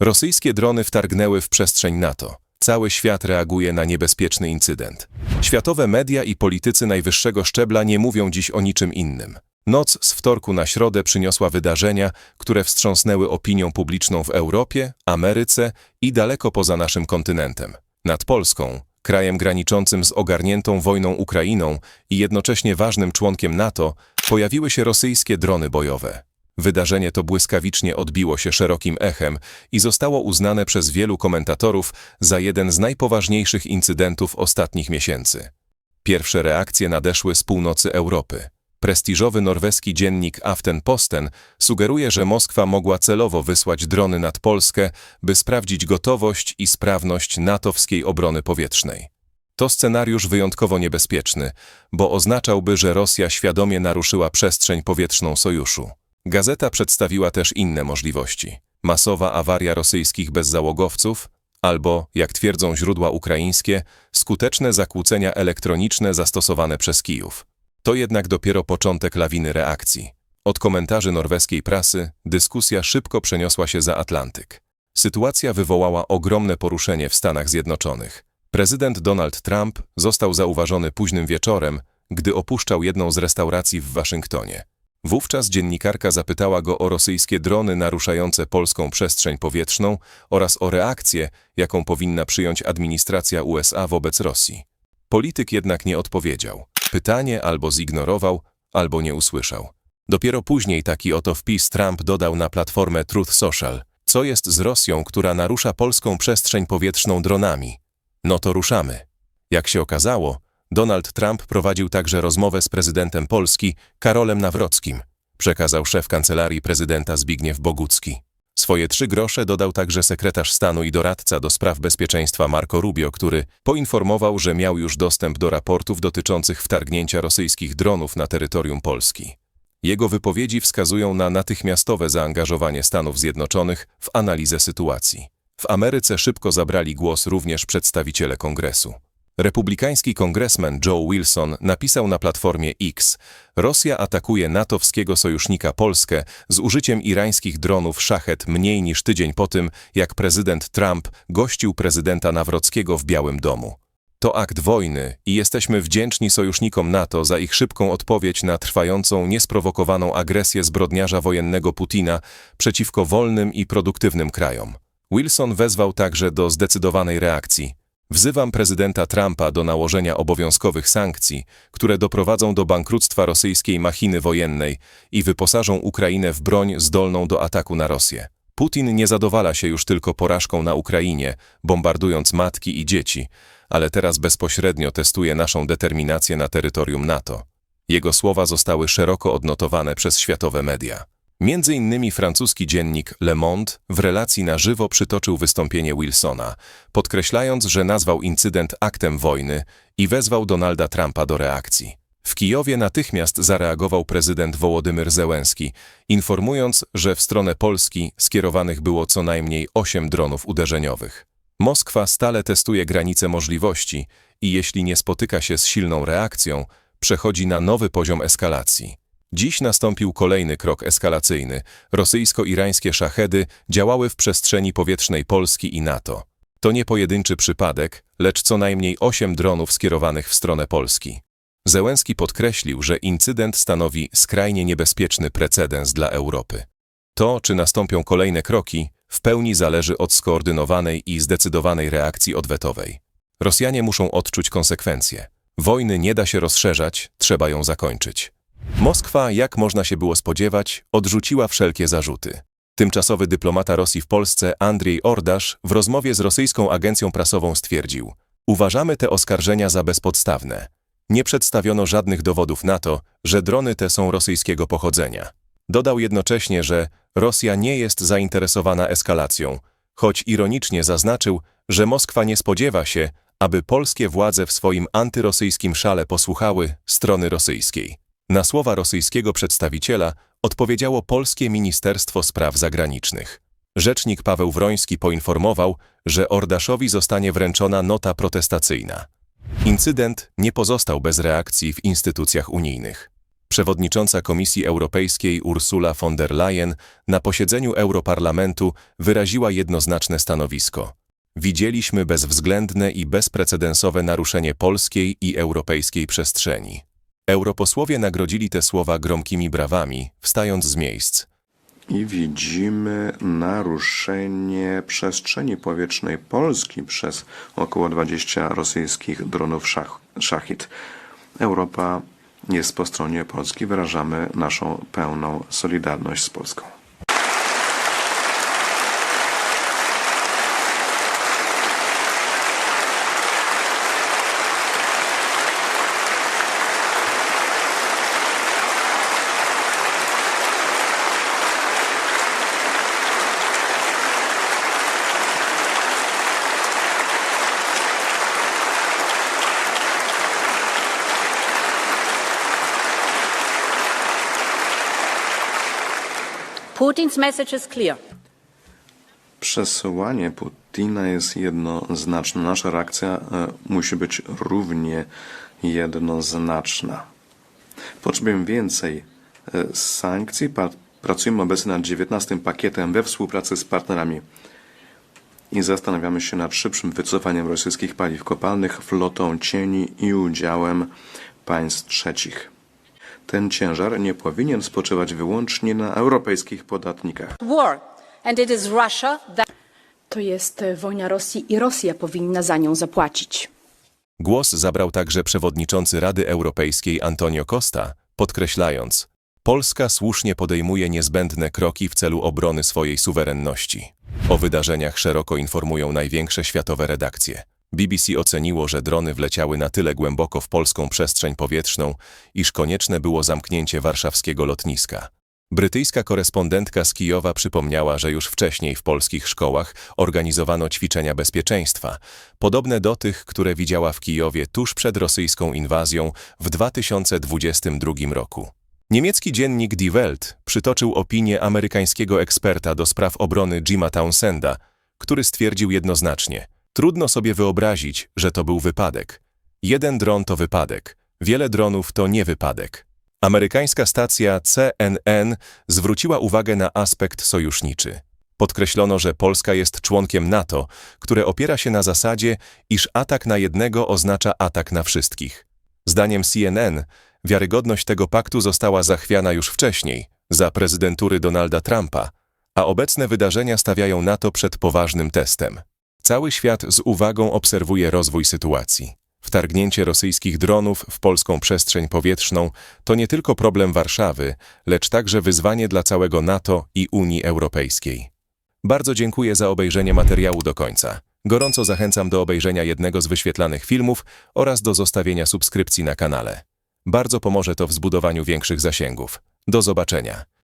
Rosyjskie drony wtargnęły w przestrzeń NATO. Cały świat reaguje na niebezpieczny incydent. Światowe media i politycy najwyższego szczebla nie mówią dziś o niczym innym. Noc z wtorku na środę przyniosła wydarzenia, które wstrząsnęły opinią publiczną w Europie, Ameryce i daleko poza naszym kontynentem. Nad Polską, krajem graniczącym z ogarniętą wojną Ukrainą i jednocześnie ważnym członkiem NATO, pojawiły się rosyjskie drony bojowe. Wydarzenie to błyskawicznie odbiło się szerokim echem i zostało uznane przez wielu komentatorów za jeden z najpoważniejszych incydentów ostatnich miesięcy. Pierwsze reakcje nadeszły z północy Europy. Prestiżowy norweski dziennik Aftenposten sugeruje, że Moskwa mogła celowo wysłać drony nad Polskę, by sprawdzić gotowość i sprawność natowskiej obrony powietrznej. To scenariusz wyjątkowo niebezpieczny, bo oznaczałby, że Rosja świadomie naruszyła przestrzeń powietrzną sojuszu. Gazeta przedstawiła też inne możliwości. Masowa awaria rosyjskich bezzałogowców albo, jak twierdzą źródła ukraińskie, skuteczne zakłócenia elektroniczne zastosowane przez Kijów. To jednak dopiero początek lawiny reakcji. Od komentarzy norweskiej prasy dyskusja szybko przeniosła się za Atlantyk. Sytuacja wywołała ogromne poruszenie w Stanach Zjednoczonych. Prezydent Donald Trump został zauważony późnym wieczorem, gdy opuszczał jedną z restauracji w Waszyngtonie. Wówczas dziennikarka zapytała go o rosyjskie drony naruszające polską przestrzeń powietrzną oraz o reakcję, jaką powinna przyjąć administracja USA wobec Rosji. Polityk jednak nie odpowiedział. Pytanie albo zignorował, albo nie usłyszał. Dopiero później taki oto wpis Trump dodał na platformę Truth Social. Co jest z Rosją, która narusza polską przestrzeń powietrzną dronami? No to ruszamy. Jak się okazało, Donald Trump prowadził także rozmowę z prezydentem Polski Karolem Nawrockim, przekazał szef kancelarii prezydenta Zbigniew Bogucki. Swoje trzy grosze dodał także sekretarz stanu i doradca do spraw bezpieczeństwa Marco Rubio, który poinformował, że miał już dostęp do raportów dotyczących wtargnięcia rosyjskich dronów na terytorium Polski. Jego wypowiedzi wskazują na natychmiastowe zaangażowanie Stanów Zjednoczonych w analizę sytuacji. W Ameryce szybko zabrali głos również przedstawiciele kongresu. Republikański kongresmen Joe Wilson napisał na platformie X Rosja atakuje natowskiego sojusznika Polskę z użyciem irańskich dronów Szachet mniej niż tydzień po tym, jak prezydent Trump gościł prezydenta Nawrockiego w Białym Domu. To akt wojny i jesteśmy wdzięczni sojusznikom NATO za ich szybką odpowiedź na trwającą, niesprowokowaną agresję zbrodniarza wojennego Putina przeciwko wolnym i produktywnym krajom. Wilson wezwał także do zdecydowanej reakcji. Wzywam prezydenta Trumpa do nałożenia obowiązkowych sankcji, które doprowadzą do bankructwa rosyjskiej machiny wojennej i wyposażą Ukrainę w broń zdolną do ataku na Rosję. Putin nie zadowala się już tylko porażką na Ukrainie, bombardując matki i dzieci, ale teraz bezpośrednio testuje naszą determinację na terytorium NATO. Jego słowa zostały szeroko odnotowane przez światowe media. Między innymi francuski dziennik Le Monde w relacji na żywo przytoczył wystąpienie Wilsona, podkreślając, że nazwał incydent aktem wojny i wezwał Donalda Trumpa do reakcji. W Kijowie natychmiast zareagował prezydent Wołodymyr Zełenski, informując, że w stronę Polski skierowanych było co najmniej osiem dronów uderzeniowych. Moskwa stale testuje granice możliwości i jeśli nie spotyka się z silną reakcją, przechodzi na nowy poziom eskalacji. Dziś nastąpił kolejny krok eskalacyjny. Rosyjsko-irańskie szachedy działały w przestrzeni powietrznej Polski i NATO. To nie pojedynczy przypadek, lecz co najmniej osiem dronów skierowanych w stronę Polski. Zełenski podkreślił, że incydent stanowi skrajnie niebezpieczny precedens dla Europy. To, czy nastąpią kolejne kroki, w pełni zależy od skoordynowanej i zdecydowanej reakcji odwetowej. Rosjanie muszą odczuć konsekwencje. Wojny nie da się rozszerzać, trzeba ją zakończyć. Moskwa, jak można się było spodziewać, odrzuciła wszelkie zarzuty. Tymczasowy dyplomata Rosji w Polsce Andrzej Ordasz w rozmowie z rosyjską agencją prasową stwierdził Uważamy te oskarżenia za bezpodstawne. Nie przedstawiono żadnych dowodów na to, że drony te są rosyjskiego pochodzenia. Dodał jednocześnie, że Rosja nie jest zainteresowana eskalacją, choć ironicznie zaznaczył, że Moskwa nie spodziewa się, aby polskie władze w swoim antyrosyjskim szale posłuchały strony rosyjskiej. Na słowa rosyjskiego przedstawiciela odpowiedziało polskie Ministerstwo Spraw Zagranicznych. Rzecznik Paweł Wroński poinformował, że Ordaszowi zostanie wręczona nota protestacyjna. Incydent nie pozostał bez reakcji w instytucjach unijnych. Przewodnicząca Komisji Europejskiej Ursula von der Leyen na posiedzeniu Europarlamentu wyraziła jednoznaczne stanowisko. Widzieliśmy bezwzględne i bezprecedensowe naruszenie polskiej i europejskiej przestrzeni. Europosłowie nagrodzili te słowa gromkimi brawami, wstając z miejsc. I widzimy naruszenie przestrzeni powietrznej Polski przez około 20 rosyjskich dronów szach. Europa jest po stronie Polski. Wyrażamy naszą pełną solidarność z Polską. Putin's message is clear. Przesłanie Putina jest jednoznaczne. Nasza reakcja e, musi być równie jednoznaczna. Potrzebujemy więcej e, sankcji. Pracujemy obecnie nad 19 pakietem we współpracy z partnerami i zastanawiamy się nad szybszym wycofaniem rosyjskich paliw kopalnych, flotą cieni i udziałem państw trzecich. Ten ciężar nie powinien spoczywać wyłącznie na europejskich podatnikach. War. And it is Russia that To jest e, wojna Rosji i Rosja powinna za nią zapłacić. Głos zabrał także przewodniczący Rady Europejskiej Antonio Costa, podkreślając, Polska słusznie podejmuje niezbędne kroki w celu obrony swojej suwerenności. O wydarzeniach szeroko informują największe światowe redakcje. BBC oceniło, że drony wleciały na tyle głęboko w polską przestrzeń powietrzną, iż konieczne było zamknięcie warszawskiego lotniska. Brytyjska korespondentka z Kijowa przypomniała, że już wcześniej w polskich szkołach organizowano ćwiczenia bezpieczeństwa, podobne do tych, które widziała w Kijowie tuż przed rosyjską inwazją w 2022 roku. Niemiecki dziennik Die Welt przytoczył opinię amerykańskiego eksperta do spraw obrony Jima Townsenda, który stwierdził jednoznacznie: Trudno sobie wyobrazić, że to był wypadek. Jeden dron to wypadek, wiele dronów to nie wypadek. Amerykańska stacja CNN zwróciła uwagę na aspekt sojuszniczy. Podkreślono, że Polska jest członkiem NATO, które opiera się na zasadzie, iż atak na jednego oznacza atak na wszystkich. Zdaniem CNN, wiarygodność tego paktu została zachwiana już wcześniej, za prezydentury Donalda Trumpa, a obecne wydarzenia stawiają NATO przed poważnym testem. Cały świat z uwagą obserwuje rozwój sytuacji. Wtargnięcie rosyjskich dronów w polską przestrzeń powietrzną to nie tylko problem Warszawy, lecz także wyzwanie dla całego NATO i Unii Europejskiej. Bardzo dziękuję za obejrzenie materiału do końca. Gorąco zachęcam do obejrzenia jednego z wyświetlanych filmów oraz do zostawienia subskrypcji na kanale. Bardzo pomoże to w zbudowaniu większych zasięgów. Do zobaczenia.